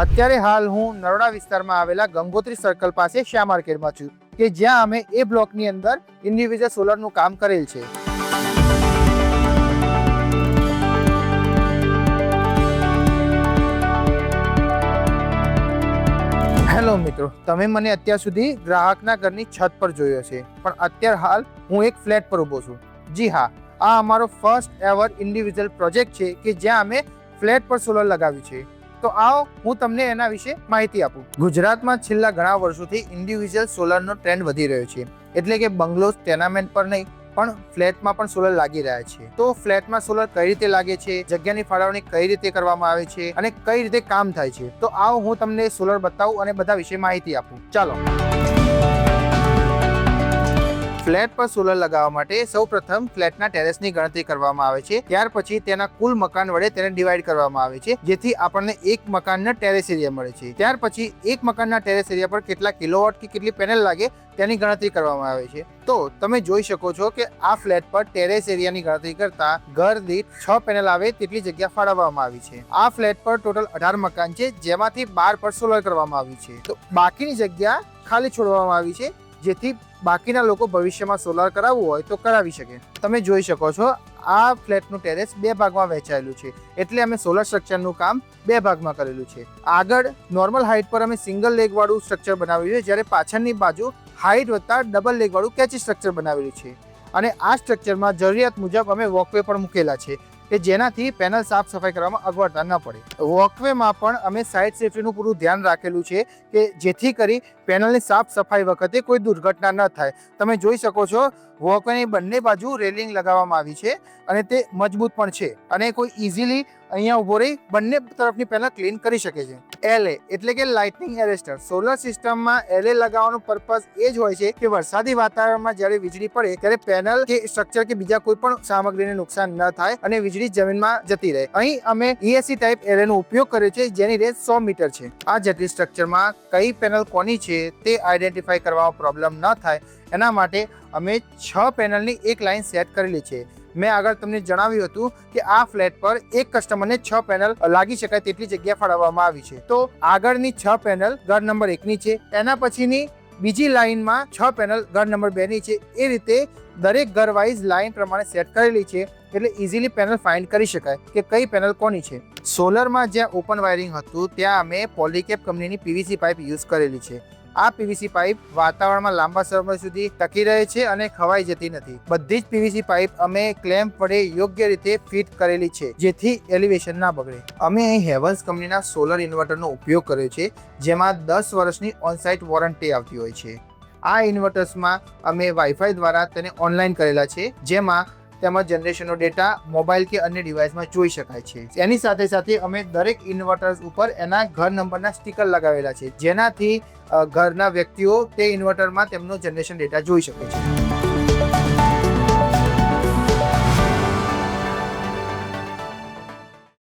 અત્યારે હાલ હું નરોડા વિસ્તારમાં આવેલા ગંગોત્રી સર્કલ પાસે શ્યા માર્કેટમાં છું કે જ્યાં અમે એ બ્લોકની અંદર ઇન્ડિવિજ્યુઅલ સોલરનું કામ કરેલ છે. હેલો મિત્રો, તમે મને અત્યાર સુધી ગ્રાહકના ઘરની છત પર જોયો છે, પણ અત્યારે હાલ હું એક ફ્લેટ પર ઊભો છું. જી હા, આ અમારો ફર્સ્ટ એવર ઇન્ડિવિજ્યુઅલ પ્રોજેક્ટ છે કે જ્યાં અમે ફ્લેટ પર સોલર લગાવ્યું છે. તો આવો, હું તમને એના વિશે માહિતી આપું. ગુજરાતમાં છેલ્લા ઘણા વર્ષોથી ઇન્ડિવિજ્યુઅલ સોલરનો ટ્રેન્ડ વધી રહ્યો છે. એટલે કે બંગલોઝ ટેનામેન્ટ પર નહીં, પણ ફ્લેટમાં પણ સોલર લાગી રહ્યા છે. તો ફ્લેટમાં સોલર કઈ રીતે લાગે છે, જગ્યાની ફાળવણી કઈ રીતે કરવામાં આવે છે અને કઈ રીતે કામ થાય છે? તો આવો, હું તમને સોલર બતાવું અને બધા વિશે માહિતી આપું. ચાલો. ફ્લેટ પર સોલર લગાવવા માટે સૌપ્રથમ ફ્લેટના ટેરેસની ગણતરી કરવામાં આવે છે. ત્યાર પછી તેના કુલ મકાન વડે તેને ડિવાઈડ કરવામાં આવે છે, જેથી આપણને એક મકાનના ટેરેસ એરિયા મળે છે. ત્યાર પછી એક મકાનના ટેરેસ એરિયા પર કેટલા કિલોવોટ કે કેટલી પેનલ લાગે તેની ગણતરી કરવામાં આવે છે. તો તમે જોઈ શકો છો કે આ ફ્લેટ પર ટેરેસ એરિયાની ગણતરી કરતા ઘર દીઠ છ પેનલ આવે તેટલી જગ્યા ફાળવવામાં આવી છે. આ ફ્લેટ પર ટોટલ અઢાર મકાન છે, જેમાંથી બાર પર સોલર કરવામાં આવ્યું છે. તો બાકીની જગ્યા ખાલી છોડવામાં આવી છે. જેથી બાકીના લોકો ભવિષ્યમાં સોલાર કરાવવું હોય તો કરાવી શકે. તમે જોઈ શકો છો, આ ફ્લેટનું ટેરેસ બે ભાગમાં વહેંચાયેલું છે. એટલે અમે સોલર સ્ટ્રક્ચરનું કામ બે ભાગમાં કરેલું છે. આગળ નોર્મલ હાઇટ પર અમે સિંગલ લેગવાળું સ્ટ્રક્ચર બનાવ્યું છે, જ્યારે પાછળની બાજુ હાઇટ વધતા ડબલ લેગવાળું કેચી સ્ટ્રક્ચર બનાવેલું છે. અને આ સ્ટ્રક્ચરમાં જરૂરિયાત મુજબ અમે વોકવે પણ મૂકેલા છે, કે જેનાથી પેનલ સાફ સફાઈ કરવામાં અગવડતા ન પડે. વોકવેમાં પણ અમે સાઇડ સેફ્ટીનું પૂરું ધ્યાન રાખેલું છે, કે જેથી કરી પેનલની સાફ સફાઈ વખતે કોઈ દુર્ઘટના ન થાય. તમે જોઈ શકો છો વોકવેની બંને બાજુ રેલિંગ લગાવવામાં આવી છે અને તે મજબૂત પણ છે અને કોઈ ઇઝીલી અહીંયા ઊભો રહી બંને તરફની પેનલ ક્લીન કરી શકે છે. એલએ એટલે કે લાઇટનિંગ એરેસ્ટર. સોલર સિસ્ટમમાં એલએ લગાવવાનો પર્પઝ એ જ હોય છે કે વરસાદી વાતાવરણમાં જ્યારે વીજળી પડે ત્યારે પેનલ કે સ્ટ્રક્ચર કે બીજા કોઈ પણ સામગ્રીને નુકસાન ન થાય અને વીજળી જમીનમાં જતી રહે. અહીં અમે ઈએસસી ટાઈપ એરેનો ઉપયોગ કર્યો છે જેની રેન્જ સો મીટર છે. આ જટિલ સ્ટ્રક્ચરમાં કઈ પેનલ કોની છે તે આઈડેન્ટિફાઈ કરવામાં પ્રોબ્લેમ ન થાય, એના માટે અમે છ પેનલની એક લાઇન સેટ કરેલી છે. મેં આગળ તમને જણાવ્યું હતું કે આ ફ્લેટ પર એક કસ્ટમરને છ પેનલ લાગી શકાય તેટલી જગ્યા ફાળવવામાં આવી છે. તો આગળની છ પેનલ ઘર નંબર એકની છે. એના પછીની બીજી લાઇનમાં છ પેનલ ઘર નંબર બેની છે. એ રીતે દરેક ઘર વાઇઝ લાઇન પ્રમાણે સેટ કરેલી છે, એટલે ઇઝીલી પેનલ ફાઇન્ડ કરી શકાય કે કઈ પેનલ કોની છે. સોલરમાં જ્યાં ઓપન વાયરિંગ હતું, ત્યાં અમે પોલીકેપ કંપનીની પીવીસી પાઇપ યુઝ કરેલી છે. આ પીવીસી પાઇપ વાતાવરણમાં લાંબા સમય સુધી ટકી રહે છે અને ખવાઈ જતી નથી. બધી જ પીવીસી પાઇપ અમે ક્લેમ્પ વડે યોગ્ય રીતે ફિટ કરેલી છે, જેથી એલિવેશન ના બગડે. અમે અહીં હેવન્સ કંપનીના સોલર ઇન્વર્ટરનો ઉપયોગ કર્યો છે, જેમાં દસ વર્ષની ઓનસાઇટ વોરંટી આવતી હોય છે. આ ઇન્વર્ટર્સમાં અમે વાઈફાઈ દ્વારા તેને ઓનલાઈન કરેલા છે, જેમાં તેમાં જનરેશનનો ડેટા મોબાઈલ કે અન્ય ડિવાઇસમાં જોઈ શકાય છે. એની સાથે સાથે અમે દરેક ઇન્વર્ટર્સ ઉપર એના ઘર નંબરના સ્ટીકર લગાવેલા છે. જેનાથી ઘરના વ્યક્તિઓ તે ઇન્વર્ટરમાં તેમનો જનરેશન ડેટા જોઈ શકે છે.